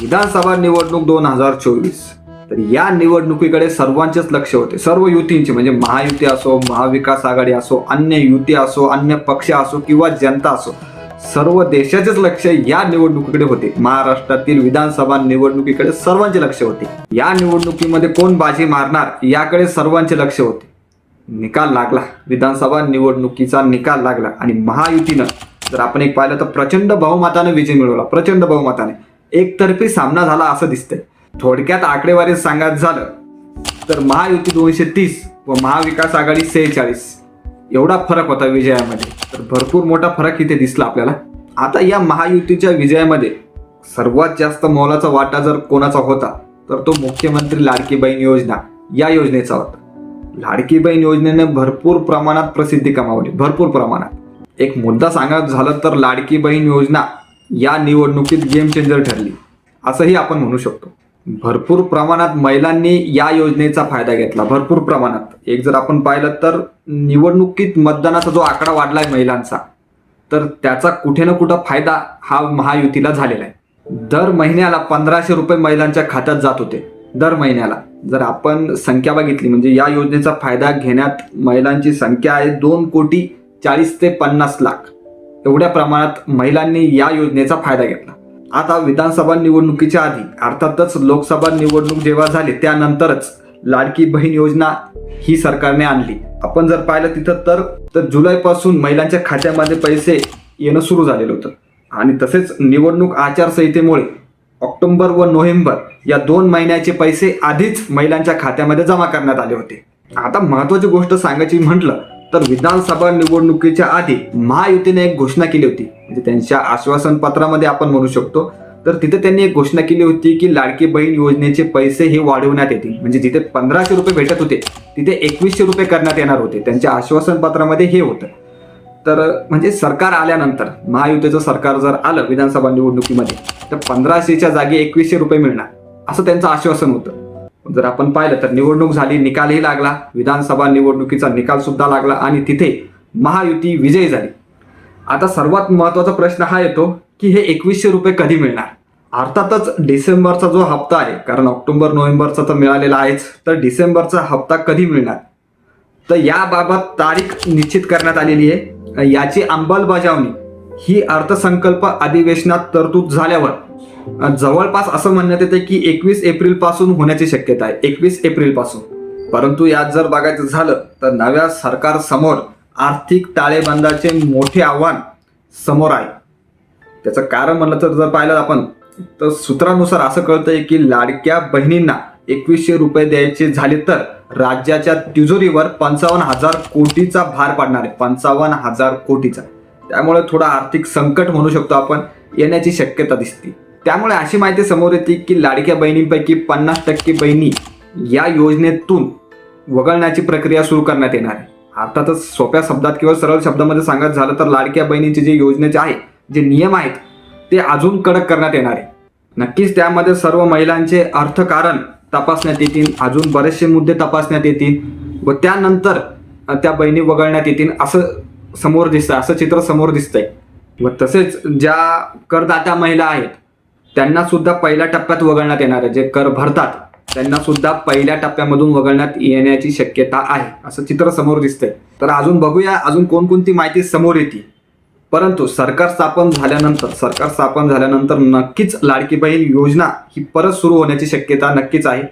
विधानसभा निवडणूक दोन हजार चोवीस. तर या निवडणुकीकडे सर्वांचेच लक्ष होते. सर्व युतींचे म्हणजे महायुती असो महाविकास आघाडी असो अन्य युती असो अन्य पक्ष असो किंवा जनता असो सर्व देशाचेच लक्ष या निवडणुकीकडे होते. महाराष्ट्रातील विधानसभा निवडणुकीकडे सर्वांचे लक्ष होते. या निवडणुकीमध्ये कोण बाजी मारणार याकडे सर्वांचे लक्ष होते. निकाल लागला. विधानसभा निवडणुकीचा निकाल लागला. आणि महायुतीनं जर आपण एक पाहिलं तर प्रचंड बहुमताने विजय मिळवला. प्रचंड बहुमताने. एकतर्फी सामना झाला असं दिसतंय. थोडक्यात आकडेवारी सांगायचं झालं तर महायुती दोनशे तीस व महाविकास आघाडी सेहेचाळीस. एवढा फरक होता विजयामध्ये. तर भरपूर मोठा फरक इथे दिसला आपल्याला. आता या महायुतीच्या विजयामध्ये सर्वात जास्त मोलाचा वाटा जर कोणाचा होता तर तो मुख्यमंत्री लाडकी बहीण योजना या योजनेचा होता. लाडकी बहीण योजनेने भरपूर प्रमाणात प्रसिद्धी कमावली. भरपूर प्रमाणात. एक मुद्दा सांगायचं झालं तर लाडकी बहीण योजना या निवडणुकीत गेम चेंजर ठरली. असंही आपण म्हणू शकतो. भरपूर प्रमाणात महिलांनी या योजनेचा फायदा घेतला. भरपूर प्रमाणात. एक जर आपण पाहिलं तर निवडणुकीत मतदानाचा जो आकडा वाढलाय महिलांचा तर त्याचा कुठे ना कुठं फायदा हा महायुतीला झालेला आहे. दर महिन्याला पंधराशे रुपये महिलांच्या खात्यात जात होते. दर महिन्याला. जर आपण संख्या बघितली म्हणजे या योजनेचा फायदा घेण्यात महिलांची संख्या आहे दोन कोटी चाळीस ते पन्नास लाख. एवढ्या प्रमाणात महिलांनी या योजनेचा फायदा घेतला. आता विधानसभा निवडणुकीच्या आधी अर्थातच लोकसभा निवडणूक जेव्हा झाली त्यानंतरच लाडकी बहीण योजना ही सरकारने आणली. आपण जर पाहिलं तिथं तर तर जुलैपासून महिलांच्या खात्यामध्ये पैसे येणं सुरू झालेलं होतं. आणि तसेच निवडणूक आचारसंहितेमुळे ऑक्टोबर व नोव्हेंबर या दोन महिन्याचे पैसे आधीच महिलांच्या खात्यामध्ये जमा करण्यात आले होते. आता महत्वाची गोष्ट सांगायची म्हटलं तर विधानसभा निवडणुकीच्या आधी महायुतीने एक घोषणा केली होती. म्हणजे त्यांच्या आश्वासन पत्रामध्ये आपण म्हणू शकतो. तर तिथे त्यांनी एक घोषणा केली होती की लाडकी बहीण योजनेचे पैसे हे वाढवण्यात येतील. म्हणजे जिथे पंधराशे रुपये भेटत होते तिथे एकवीसशे रुपये करण्यात येणार होते. त्यांच्या आश्वासन पत्रामध्ये हे होतं. तर म्हणजे सरकार आल्यानंतर महायुतीचं सरकार जर आलं विधानसभा निवडणुकीमध्ये तर पंधराशेच्या जागी एकवीसशे रुपये मिळणार. असं त्यांचं आश्वासन होतं. जर आपण पाहिलं तर निवडणूक झाली निकालही लागला. विधानसभा निवडणुकीचा निकाल सुद्धा लागला आणि तिथे महायुती विजयी झाली. आता सर्वात महत्त्वाचा प्रश्न हा येतो की हे एकवीसशे रुपये कधी मिळणार? अर्थातच डिसेंबरचा जो हप्ता आहे कारण ऑक्टोबर नोव्हेंबरचा तर मिळालेला आहेच तर डिसेंबरचा हप्ता कधी मिळणार? तर याबाबत तारीख निश्चित करण्यात आलेली आहे. याची अंमलबजावणी ही अर्थसंकल्प अधिवेशनात तरतूद झाल्यावर जवळपास असं म्हणण्यात येते की एकवीस एप्रिलपासून होण्याची शक्यता आहे. एकवीस एप्रिलपासून. परंतु यात जर बघायचं झालं तर नव्या सरकार समोर आर्थिक ताळेबंदाचे मोठे आव्हान समोर आहे. त्याचं कारण म्हणलं तर जर पाहिलं आपण तर सूत्रानुसार असं कळतंय की लाडक्या बहिणींना एकवीसशे रुपये द्यायचे झाले तर राज्याच्या तिजोरीवर पंचावन्न हजार कोटीचा भार पडणार आहे. पंचावन्न हजार कोटीचा. त्यामुळे थोडा आर्थिक संकट म्हणू शकतो आपण. येण्याची शक्यता दिसते. त्यामुळे अशी माहिती समोर येते की लाडक्या बहिणींपैकी पन्नास टक्के बहिणी या योजनेतून वगळण्याची प्रक्रिया सुरू करण्यात येणार आहे. अर्थातच सोप्या शब्दात किंवा सरळ शब्दामध्ये सांगायचं झालं तर लाडक्या बहिणींचे जे योजनेचे आहे जे नियम आहेत ते अजून कडक करण्यात येणार आहे. नक्कीच त्यामध्ये सर्व महिलांचे अर्थकारण तपासण्यात येतील अजून बरेचसे मुद्दे तपासण्यात येतील व त्यानंतर त्या बहिणी वगळण्यात येतील असं समोर दिसतं असं चित्र समोर दिसतंय. व तसेच ज्या करदात्या महिला आहेत त्यांना सुद्धा पहिल्या टप्प्यात वगळण्यात येणार आहे. जे कर भरतात त्यांना सुद्धा पहिल्या टप्प्यामधून वगळण्यात येण्याची शक्यता आहे असं चित्र समोर दिसतंय. तर अजून बघूया अजून कोणकोणती माहिती समोर येते. परंतु सरकार स्थापन झाल्यानंतर सरकार स्थापन झाल्यानंतर नक्कीच लाडकी बहीण योजना ही परत सुरू होण्याची शक्यता नक्कीच आहे.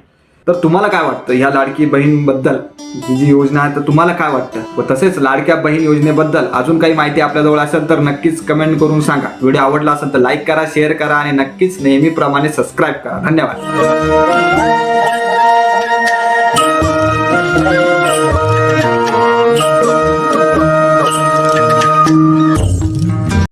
तर तुम्हाला काय वाटतं? ह्या लाडकी बहीणबद्दल ही जी योजना आहे तर तुम्हाला काय वाटतं? व तसेच लाडक्या बहीण योजनेबद्दल अजून काही माहिती आपल्याजवळ असेल तर नक्कीच कमेंट करून सांगा. व्हिडिओ आवडला असेल तर लाईक करा शेअर करा आणि नक्कीच नेहमीप्रमाणे सबस्क्राईब करा. धन्यवाद.